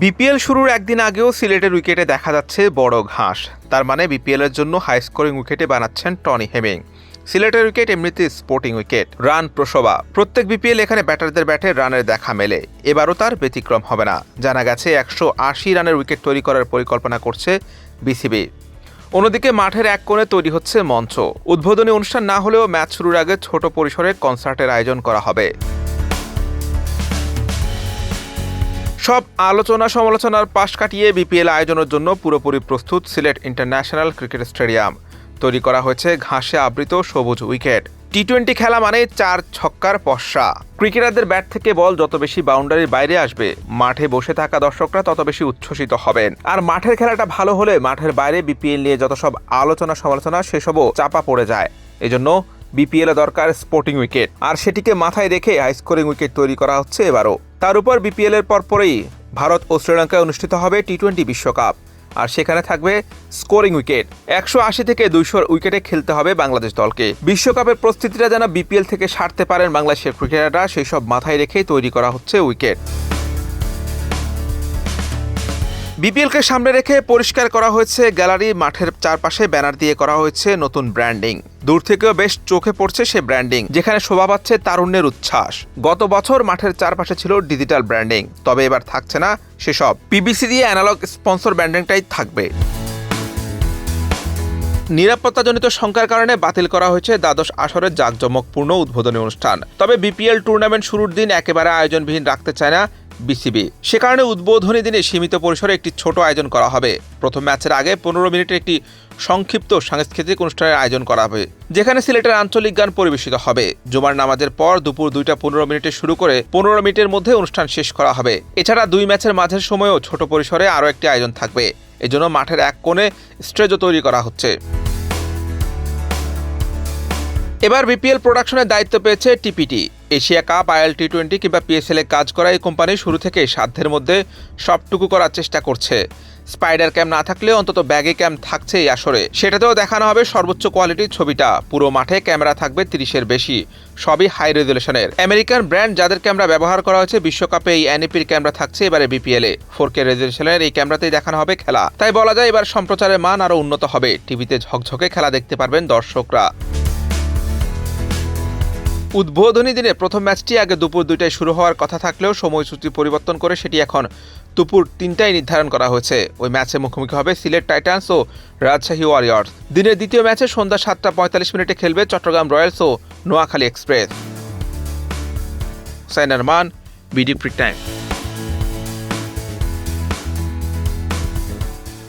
BPL শুরুর একদিন আগেও সিলেটের উইকেটে দেখা যাচ্ছে বড় ঘাস। তার মানে বিপিএলের জন্য হাই স্কোরিং উইকেটে বানাচ্ছেন টনি হেমিং। সিলেটের উইকেট এমনিতে স্পোর্টিং উইকেট, রান প্রসবা। প্রত্যেক বিপিএল এখানে ব্যাটারদের ব্যাটে রানের দেখা মেলে। এবারও তার ব্যতিক্রম হবে না। জানা গেছে একশো আশি রানের উইকেট তৈরি করার পরিকল্পনা করছে বিসিবি। অন্যদিকে মাঠের এক কোণে তৈরি হচ্ছে মঞ্চ। উদ্বোধনী অনুষ্ঠান না হলেও ম্যাচ শুরুর আগে ছোট পরিসরে কনসার্টের আয়োজন করা হবে। সব আলোচনা সমালোচনার পাশ কাটিয়ে বিপিএল আয়োজনের জন্য পুরোপুরি প্রস্তুত সিলেট ইন্টারন্যাশনাল ক্রিকেট স্টেডিয়াম। তৈরি করা হয়েছে ঘাসে আবৃত সবুজ উইকেট। টি টোয়েন্টি খেলা মানে চার ছক্কার পশ্চা ক্রিকেটারদের ব্যাট থেকে বল যত বেশি বাউন্ডারির বাইরে আসবে, মাঠে বসে থাকা দর্শকরা তত বেশি উচ্ছ্বসিত হবেন। আর মাঠের খেলাটা ভালো হলে মাঠের বাইরে বিপিএল নিয়ে যত সব আলোচনা সমালোচনা, সেসবও চাপা পড়ে যায়। এজন্য বিপিএল দরকার স্পোর্টিং উইকেট। আর সেটিকে মাথায় রেখে হাই স্কোরিং উইকেট তৈরি করা হচ্ছে এবারও। তার উপর বিপিএল এর পরপরই ভারত ও শ্রীলঙ্কায় অনুষ্ঠিত হবে টি টোয়েন্টি বিশ্বকাপ। আর সেখানে থাকবে স্কোরিং উইকেট। একশো আশি থেকে দুইশোর উইকেটে খেলতে হবে বাংলাদেশ দলকে। বিশ্বকাপের প্রস্তুতিটা যেন বিপিএল থেকে সারতে পারেন বাংলাদেশের ক্রিকেটাররা, সেই সব মাথায় রেখেই তৈরি করা হচ্ছে উইকেট। বিপিএলকে সামনে রেখে পরিষ্কার করা হয়েছে গ্যালারি, মাঠের চারপাশে ব্যানার দিয়ে করা হয়েছে নতুন ব্র্যান্ডিং। দূর থেকেও বেশ চোখে পড়ছে সে ব্র্যান্ডিং, যেখানে শোভা পাচ্ছে তারুণ্যের উচ্ছ্বাস। গত বছর মাঠের চারপাশে ছিল ডিজিটাল ব্র্যান্ডিং, তবে এবার থাকছে না সেসব। পিবিসি দিয়ে অ্যানালগ স্পন্সর ব্র্যান্ডিংটাই থাকবে। নিরাপত্তাজনিত শঙ্কার কারণে বাতিল করা হয়েছে দ্বাদশ আসরের জাঁকজমকপূর্ণ উদ্বোধনী অনুষ্ঠান। তবে বিপিএল টুর্নামেন্ট শুরুর দিন একেবারে আয়োজনবিহীন রাখতে চায় না বিসিবি। সে কারণে উদ্বোধনী দিনে সীমিত পরিসরে একটি ছোট আয়োজন করা হবে। প্রথম ম্যাচের আগে পনেরো মিনিটের একটি সংক্ষিপ্ত সাংস্কৃতিক অনুষ্ঠানের আয়োজন করা হবে, যেখানে সিলেটের আঞ্চলিক গান পরিবেশিত হবে। জুমার নামাজের পর দুপুর দুইটা পনেরো মিনিটে শুরু করে পনেরো মিনিটের মধ্যে অনুষ্ঠান শেষ করা হবে। এছাড়া দুই ম্যাচের মাঝের সময়ও ছোট পরিসরে আরও একটি আয়োজন থাকবে। এজন্য মাঠের এক কোণে স্টেজও তৈরি করা হচ্ছে। এবার বিপিএল প্রোডাকশনের দায়িত্ব পেয়েছে TPT. Asia cup, IL T twenty কিংবা পিএসএল কাজ করা এই কোম্পানি শুরু থেকে সাধ্যের মধ্যে সবটুকু করার চেষ্টা করছে। স্পাইডার ক্যাম না থাকলে অন্তত ব্যাগে ক্যাম থাকছে এই আসরে। সেটাতেও দেখানো হবে সর্বোচ্চ কোয়ালিটির ছবিটা। পুরো মাঠে ক্যামেরা থাকবে তিরিশের বেশি। সবই হাই রেজুলেশনের আমেরিকান ব্র্যান্ড যাদের ক্যামেরা ব্যবহার করা হয়েছে, বিশ্বকাপে এই এনএপির ক্যামেরা থাকছে এবারে বিপিএল ফোর কে রেজুলেশনের এই ক্যামেরাতেই দেখানো হবে খেলা। তাই বলা যায় এবার সম্প্রচারের মান আরও উন্নত হবে। টিভিতে ঝকঝকে খেলা দেখতে পারবেন দর্শকরা। উদ্বোধনী দিনে প্রথম ম্যাচটি আগে দুপুর দুইটায় শুরু হওয়ার কথা থাকলেও সময়সূচি পরিবর্তন করে সেটি এখন দুপুর তিনটায় নির্ধারণ করা হয়েছে। ওই ম্যাচে মুখোমুখি হবে সিলেট টাইটান্স ও রাজশাহী ওয়ারিয়র্স। দিনের দ্বিতীয় ম্যাচে সন্ধ্যা সাতটা পঁয়তাল্লিশ মিনিটে খেলবে চট্টগ্রাম রয়্যালস ও নোয়াখালী এক্সপ্রেস। সাইনার মান, বিডি ফ্রি টাইম।